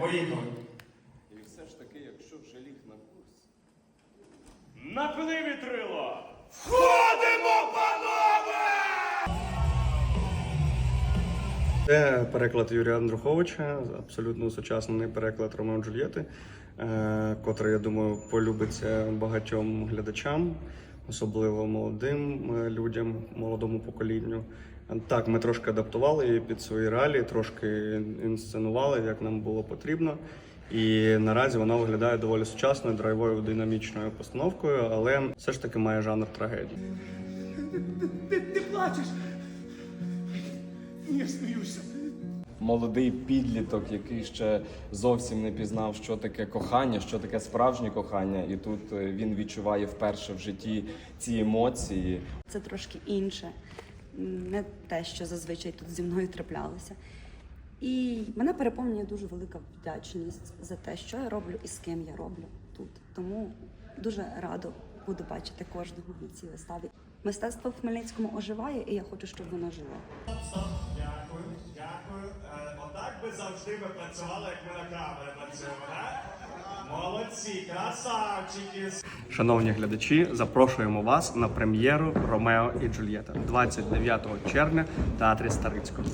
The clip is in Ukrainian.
поїхали. І все ж таки, якщо вже ліг на курс. Напни вітрило! Входимо, панове! Це переклад Юрія Андруховича, абсолютно усучаснений переклад Ромео Джульєти, е, котрий, я думаю, полюбиться багатьом глядачам, особливо молодим е, людям, молодому поколінню. Так, ми трошки адаптували її під свої реалії, трошки інсценували, як нам було потрібно. І наразі вона виглядає доволі сучасною, драйвовою, динамічною постановкою, але все ж таки має жанр трагедії. Ти, ти плачеш? Ні, сміюся. Молодий підліток, який ще зовсім не пізнав, що таке кохання, що таке справжнє кохання, і тут е, він відчуває вперше в житті ці емоції. Це трошки інше, не те, що зазвичай тут зі мною траплялося. І мене переповнює дуже велика вдячність за те, що я роблю і з ким я роблю тут. Тому дуже радо буду бачити кожного на цій виставі. Мистецтво в Хмельницькому оживає, і я хочу, щоб воно жило. Завжди ми працювали, як ми на камері працюємо? Молодці, красавчики. Шановні глядачі, запрошуємо вас на прем'єру Ромео і Джульєта 29 червня в театрі Старицького.